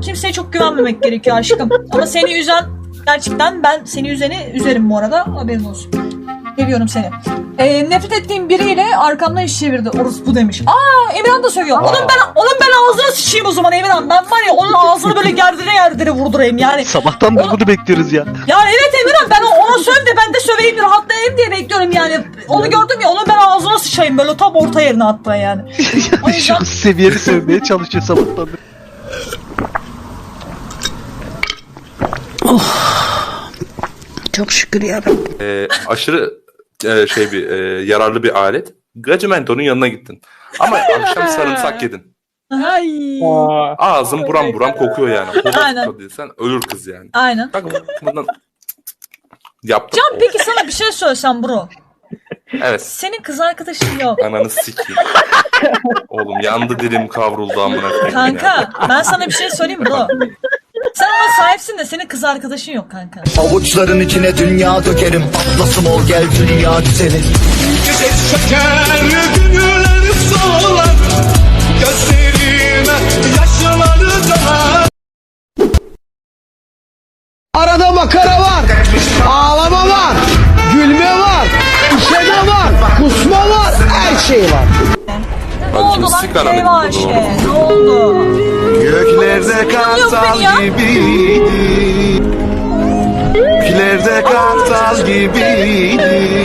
Kimseye çok güvenmemek gerekiyor aşkım. Ama seni üzen gerçekten ben seni üzeni üzerim bu arada. Haberin olsun. Seviyorum seni. Ee, nefret ettiğim biriyle arkamdan iş çevirdi. Orospu demiş. Aa Emirhan da söylüyor. Onun ben onun ben ağzına sıçayım o zaman Emirhan. Ben var ya onun ağzını böyle gerdire gerdire vurdurayım yani. Sabahtan da bunu bekliyoruz ya. Ya evet Emirhan ben ona söv de ben de söveyim rahatlayayım diye bekliyorum yani. Onu gördüm ya onun ben ağzına sıçayım böyle tam orta yerine hatta yani. O yüzden Şu seviyeli sevmeye çalışıyor sabahtan beri. Çok şükür ya e, aşırı e, şey bir e, yararlı bir alet. Gacimento'nun yanına gittin. Ama akşam sarımsak yedin. Ay. Ağzın buram buram kokuyor yani. Aynen. Aynen. Sen ölür kız yani. Aynen. Bak bundan yaptım. Can peki sana bir şey söylesem bro. Evet. Senin kız arkadaşın yok. Ananı sikeyim. Oğlum yandı dilim kavruldu amına koyayım ya. Kanka ben sana bir şey söyleyeyim bro. Sen ona sahipsin de senin kız arkadaşın yok kanka. Avuçların içine dünya dökerim Atlasım ol gel dünya güzelim Arada makara var, ağlama var, gülme var, işeme var, kusma var, her şey var. Ne Bak oldu şimdi lan sigara Keyve benim Ayşe? Ne oldu? Göklerde kartal gibiydi Göklerde kartal gibiydi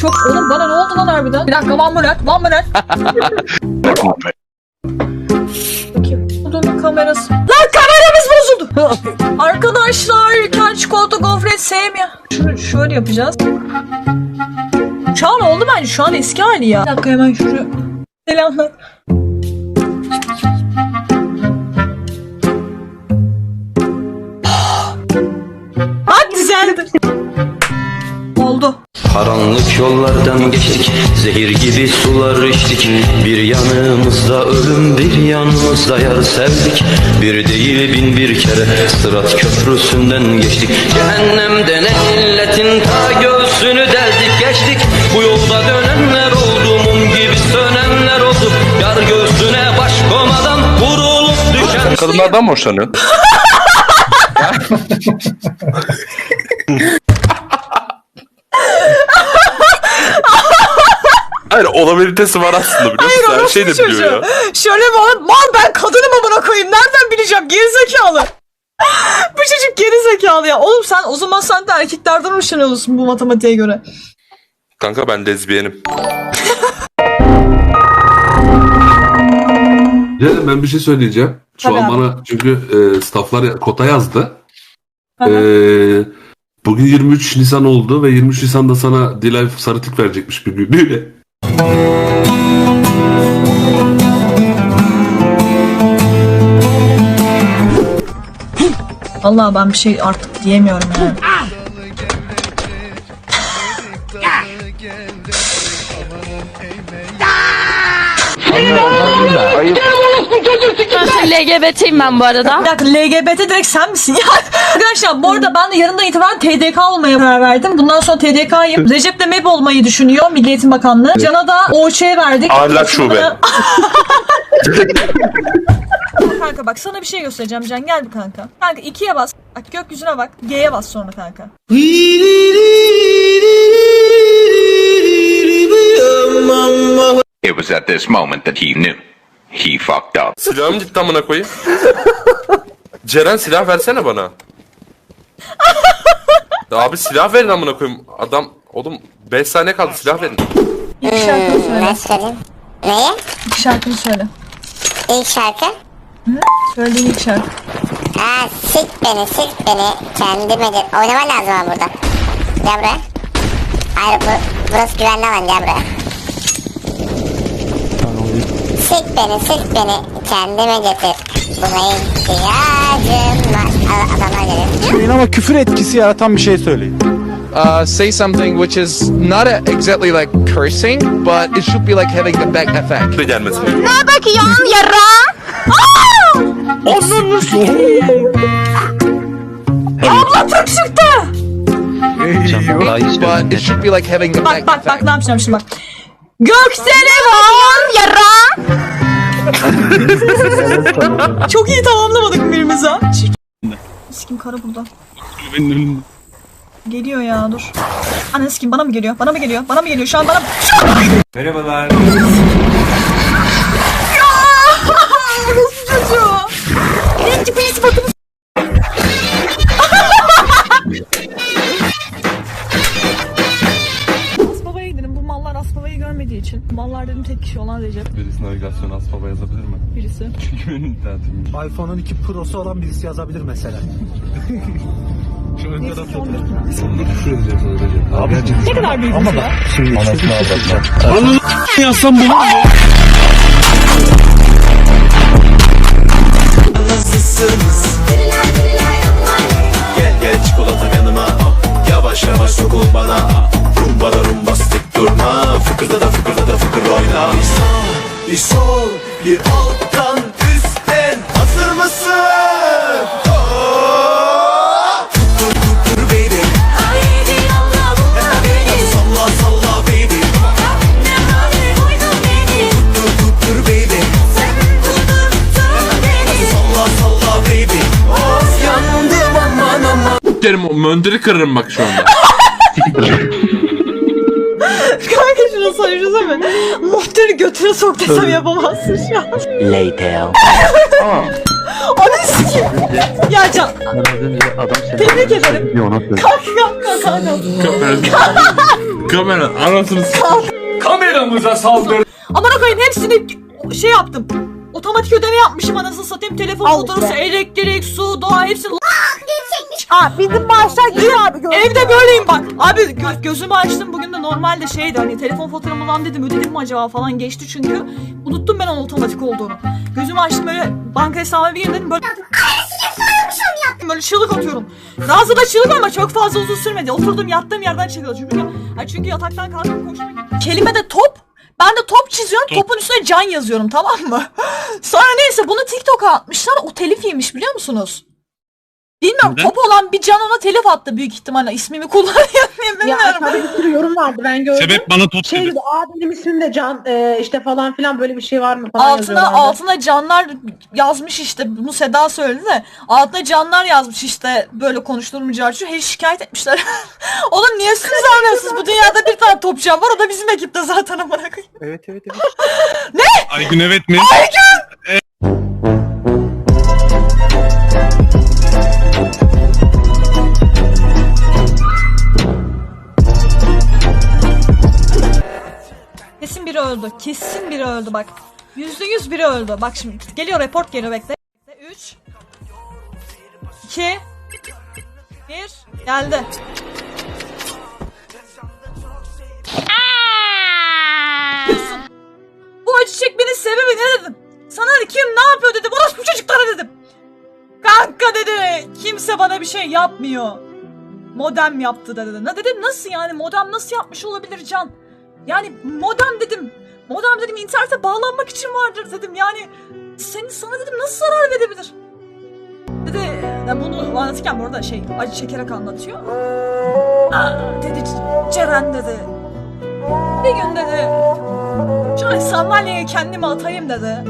Çok oğlum bana ne oldu lan harbiden? Bir dakika one minute, one minute. Arkadaşlar Ülken çikolata gofret sevmiyor. Şunu şöyle yapacağız. Şu an oldu bence şu an eski hali ya. Bir dakika hemen şunu. Selamlar. Karanlık yollardan geçtik. Zehir gibi sular içtik. Bir yanımızda ölüm bir yanımızda yar sevdik. Bir değil bin bir kere Sırat köprüsünden geçtik. Cehennemde ne illetin ta göğsünü deldik geçtik. Bu yolda dönenler oldu Mum gibi sönenler oldu. Yar göğsüne baş komadan Vurulup düşen Kadınlardan mı hoşlanıyorsun? Hayır olabilitesi var aslında biliyor musun? Her şey de biliyor ya. Şöyle olur? Mal ben kadınım amına koyayım. Nereden bileceğim? Gerizekalı. bu çocuk gerizekalı ya. Oğlum sen o zaman sen de erkeklerden hoşlanıyorsun bu matematiğe göre. Kanka ben lezbiyenim. Canım ben bir şey söyleyeceğim. Şu Tabii an abi. bana çünkü e, stafflar kota yazdı. Hı E, bugün 23 Nisan oldu ve 23 Nisan'da sana Dilay sarı tik verecekmiş bir günlüğüne. Vallahi ben bir şey artık diyemiyorum yani. LGBT'yim ben bu arada. Bir dakika LGBT direkt sen misin ya? Arkadaşlar bu arada ben de yarından itibaren TDK olmaya karar verdim. Bundan sonra TDK'yım. Recep de MEP olmayı düşünüyor Milli Eğitim Bakanlığı. Can'a da OÇ'ye verdik. Ahlak şube. kanka bak sana bir şey göstereceğim Can gel bir kanka. Kanka ikiye bas. Bak gökyüzüne bak. G'ye bas sonra kanka. It was at this moment that he knew. He fucked up. Silahım gitti amına koyayım. Ceren silah versene bana. Ya abi silah verin amına koyayım. Adam oğlum 5 saniye kaldı silah verin. İlk şarkını söyle. söyleyeyim? Neyi? İlk şarkını söyle. İlk şarkı? Söylediğin ilk şarkı. Aa, sik beni, sik beni. Kendime de... Oynaman lazım ama burada. Gel buraya. Hayır, bu, burası güvenli alan. Gel buraya. Sik beni, sik beni. Kendime getir. Buna ihtiyacım var. Ad- Adamlar geliyor. Ama küfür etkisi yaratan bir şey söyleyin. Uh, say something which is not a, exactly like cursing, but it should be like having the back effect. Bir gelmesin. Bakıyorum yara. Abla Türk çıktı. But it should be like having a Bak bak bak ne yapacağım şimdi bak. Gökseli var yara. Çok iyi tamamlamadık birbirimize. Kim karı burada? Benim önümde. Geliyor ya dur. Anne kim bana mı geliyor? Bana mı geliyor? Bana mı geliyor? Şu an bana Merhabalar. Navigasyon asbaba yazabilir mi? Birisi. Çünkü benim internetim yok. iPhone'un 2 Pro'su olan birisi yazabilir mesela. Şu ön tarafta da. Sonunu küfür edeceğiz öylece. Abi Ne kadar büyük bir ya? şimdi anasını avratma. Yazsam bunu Gel gel çikolata yanıma Yavaş yavaş sokul bana bir sol bir alttan üstten Hazır mısın? Oh! Tuttur tuttur baby Salla salla baby Tuttur tuttur baby Salla salla baby Of yandım aman aman Derim o möndürü kırarım bak şu anda. Kanka şunu sayacağız mi? Muhteri götüne sok desem yapamazsın şu an. Later. Onu sikeyim. Ya Can. Tebrik ederim. Kanka kanka kanka. Kamera. Kamera anasını s- Kameramıza saldır. Amına koyayım hepsini şey yaptım. Otomatik ödeme yapmışım anasını satayım. Telefon faturası, elektrik, su, doğa hepsi Aa, bizim maaşlar gidiyor abi. Evde böyleyim bak. Abi gö- gözümü açtım bugün de normalde şeydi hani telefon faturamı lan dedim ödedim mi acaba falan geçti çünkü. Unuttum ben onun otomatik olduğunu. Gözümü açtım böyle banka hesabıma bir girdim böyle böyle çığlık atıyorum. Razı da çığlık ama çok fazla uzun sürmedi. Oturdum yattığım yerden çığlık çünkü, Ay çünkü yataktan kalkıp koşmaya gittim. Kelime de top. Ben de top çiziyorum. Topun üstüne can yazıyorum tamam mı? Sonra neyse bunu TikTok'a atmışlar. O telif yemiş biliyor musunuz? Bilmiyorum top olan bir can ona telif attı büyük ihtimalle. ismimi kullanıyor diye Ya bilmiyorum. aşağıda bir sürü yorum vardı ben gördüm. Sebep bana top Şey dedi. dedi, aa benim ismim de Can e, işte falan filan böyle bir şey var mı falan Altına yazıyorlardı. altına canlar yazmış işte bunu Seda söyledi de altına canlar yazmış işte böyle konuşturmayacağı için her şikayet etmişler. Oğlum niye siz anlıyorsunuz? Bu dünyada bir tane topçam var o da bizim ekipte zaten amına koyayım. Evet evet evet. Aygün evet mi? Kesin öldü. Kesin biri öldü bak. Yüzde yüz biri öldü. Bak şimdi geliyor report geliyor bekle. 3 2 1 geldi. Bu acı çekmenin sebebi ne dedim? Sana kim ne yapıyor dedim. Orası bu çocuklara dedim. Kanka dedi. Kimse bana bir şey yapmıyor. Modem yaptı dedi. Ne dedim nasıl yani modem nasıl yapmış olabilir Can? Yani modem dedim. Modem dedim internete bağlanmak için vardır dedim. Yani senin sana dedim nasıl zarar verebilir? Dedi ya bunu anlatırken bu arada şey acı çekerek anlatıyor. Aa, dedi Ceren dedi. Bir gün dedi şöyle sandalyeye kendimi atayım dedi.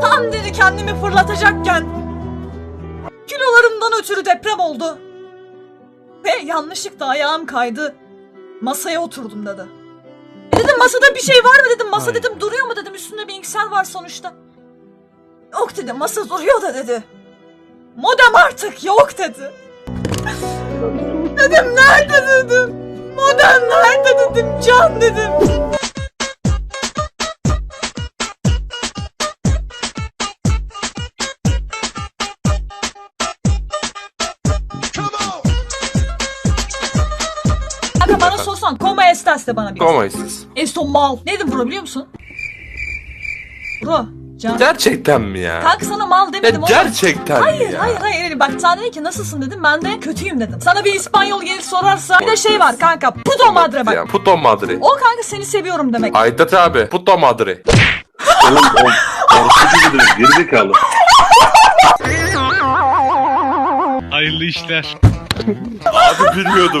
Tam dedi kendimi fırlatacakken kilolarımdan ötürü deprem oldu. Ve yanlışlıkla ayağım kaydı. Masaya oturdum dedi. Dedim masada bir şey var mı dedim. Masa dedim duruyor mu dedim. Üstünde bilgisayar var sonuçta. Yok dedi masa duruyor da dedi. Modem artık yok dedi. dedim nerede dedim. Modem nerede dedim. Can dedim. Estas de bana bir. Koma istes. Esto mal. Ne dedim bro biliyor musun? Bro. Can. Gerçekten mi ya? Kanka sana mal demedim Ya gerçekten Hayır, mi ya? hayır, hayır, hayır. Bak sen dedin ki nasılsın dedim. Ben de kötüyüm dedim. Sana bir İspanyol gelir sorarsa bir de şey var kanka. Puto madre bak. Ya, puto madre. O kanka seni seviyorum demek. Aytat abi. Puto madre. Oğlum o. Korkutucu dedim. Gerizekalı. Hayırlı işler. Abi bilmiyordum.